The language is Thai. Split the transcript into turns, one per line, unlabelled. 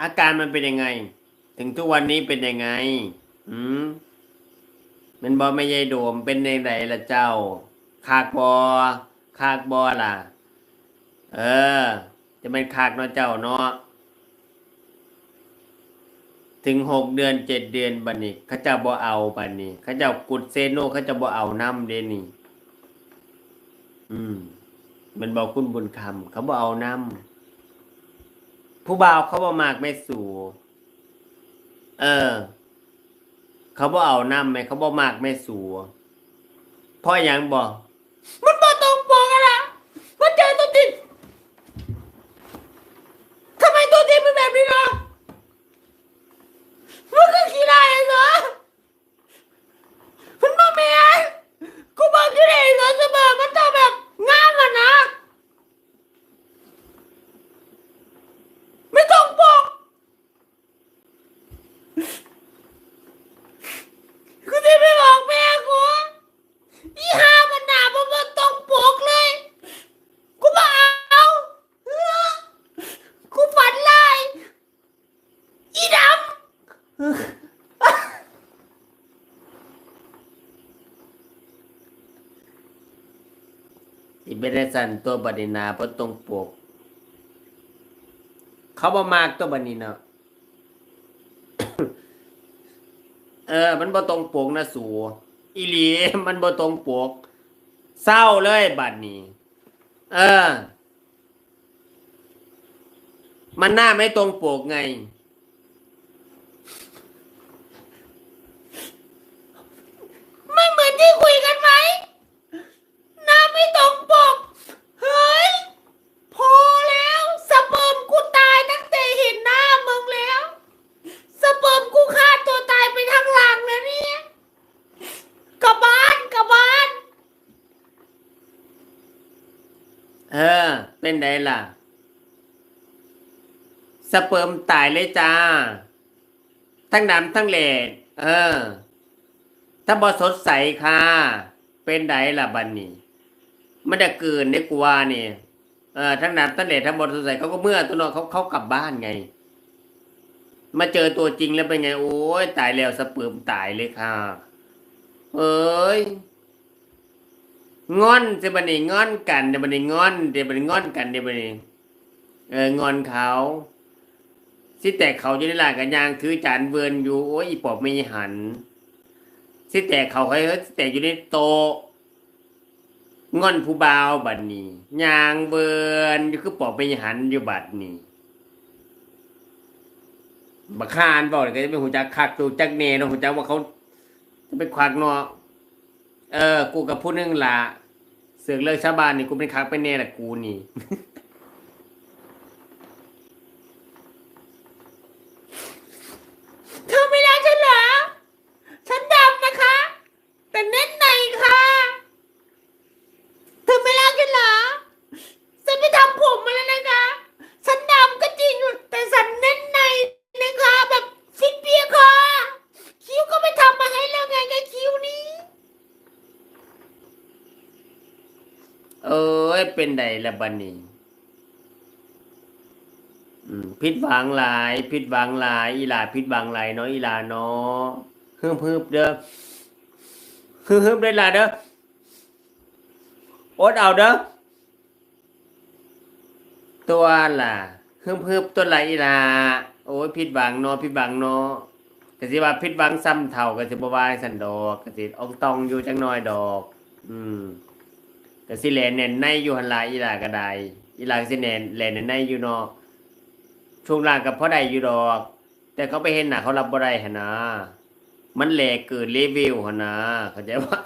อาการมันเป็นยังไง ถึงทุกวันนี้เป็นยังไง อืมมันบอไม่ใยโดมเป็นในไรละเจ้า คากบอคากบอล่ะ เออ จะเป็นคากเนาะเจ้าเนาะถึงหกเดือนเจ็ดเดือนบัดนี้เขาเจ้าบ่เอาบัดนี้เขาเจ้ากุดเซโนเขาเจะบ่เอาน้ำเดนี่ อืม มันบอกคุณบุญคำเขาบ่เอาน้ำ ผู้บ่าวเขาบ่มากไม่สู่ เออ เขาบ่เอาน้ำไหมเขาบ่มากไม่สู่เพราะอย่างบอก
มันมาตรงปกอะนะมันเจอตัวจริงทำไมตัวจริงเป็นแบบนี้ล่ะมันคือขี้ลายเหรอมันมาแมนกูบอกที่ไหนเหรอเสมอมันต้องแบบงามอะนะ ไม่ต้องปกกูจะไม่บอกแม่กู อีห้ามันหนามันมันต้องปกเลย กูมาเอาเออกูฝันลายอีด
สิเป็นได้สันตัวบัดนี้นาเพราะตรงปก เขาบ่มากตัวบัดนี้เนาะเออ มันบ่ตรงปกนะสู อีหลีมันบ่ตรงปกเศร้าเลยบัดนี้ เออ มันหน้าไม่ตรงปกไงำ
ไม่เหมือนที่คุยกันไหมหน้าไม่ตรงปก เฮ้ย พอแล้วสเปิร์มกูตายตั้งแต่เห็นหน้ามึงแล้ว สเปิร์มกูฆ่าตัวตายไปทั้งหลังแล้วเนี่ยกลับบ้านกลับบ้าน
เออ เป็นไดล่ะ สเปิร์มตายเลยจ้า ทั้งดำทั้งเหลดเออ ถ้าบอสดใสค่ะ เป็นไดล่ะบันนี้มันจะเกินได้กว่านี่เออทั้งดำทั้งเหลดทั้งบอสดใสเขาก็เมื่อตัวนอเขาเขากลับบ้านไง มาเจอตัวจริงแล้วเป็นไง โอ้ยตายแล้วสเปิร์มตายเลยค่ะ เอ้ย งอนจะบันนี้งอนกันเดี๋ยวบันนี้งอนเดี๋ยวบันนี้งอนกันเดี๋ยวบันนี้เอองอนเขาสิแตกเขาอยู่ในลานกันยางถือจานเวิร์นอยู่โอ้ยอีปอบไม่หันสิแตกเขาให้เขาสิแตกอยู่ในโตงอนผู้บ่าวบัดนี้ยางเวิร์นอยู่คือปอบไม่หันอยู่บัดนี้บักคานบอกเลยก็จะเป็นหูจักคักตูจักเนเนาะหูจักว่าเขาจะเป็นควักเนาะ เออ กูกับผู้นึงละเสือกเลิกชาวบ้านนี่กูเป็นคักเป็นเน่แหละกูนี่
เธอไม่รักฉันเหรอ ฉันดำนะคะ แต่เน้นในค่ะ เธอไม่รักฉันเหรอ ฉันไปทำผมมาแล้วนะคะ ฉันดำก็จริง แต่ฉันเน้นในนะคะ แบบฟิตเปียค่ะ คิ้วก็ไปทำมาให้แล้วไงกับคิ้วนี้
เอ้ยเป็นไดละบันนี้ผิดหวังหลายผิดหวังหลาย อีหลาผิดหวังหลายเนาะอีหลาเนาะฮึบฮึบเด้อฮึบฮึบได้ละเด้ออดเอาเด้อตัวล่ะฮึบฮึบตัวไหลอีหลาโอ้ยผิดหวังเนาะผิดหวังเนาะกสิว่าผิดหวังซ้ำเท่ากสิบว่าให้สันดอกกสิอองตองอยู่จังน้อยดอก อืม ก็สิแลนเน่นในอยู่หันหลายอีหลาก็ได้อีหลาก็สิแน่นแลนเน่นในอยู่เนาะช่วงล่างกับพ่อได้อยู่ดอก แต่เขาไปเห็นหน้าเขารับบ่ได้หนนะมันแหลกเกินรีวิวหนนะเข้าใจว่า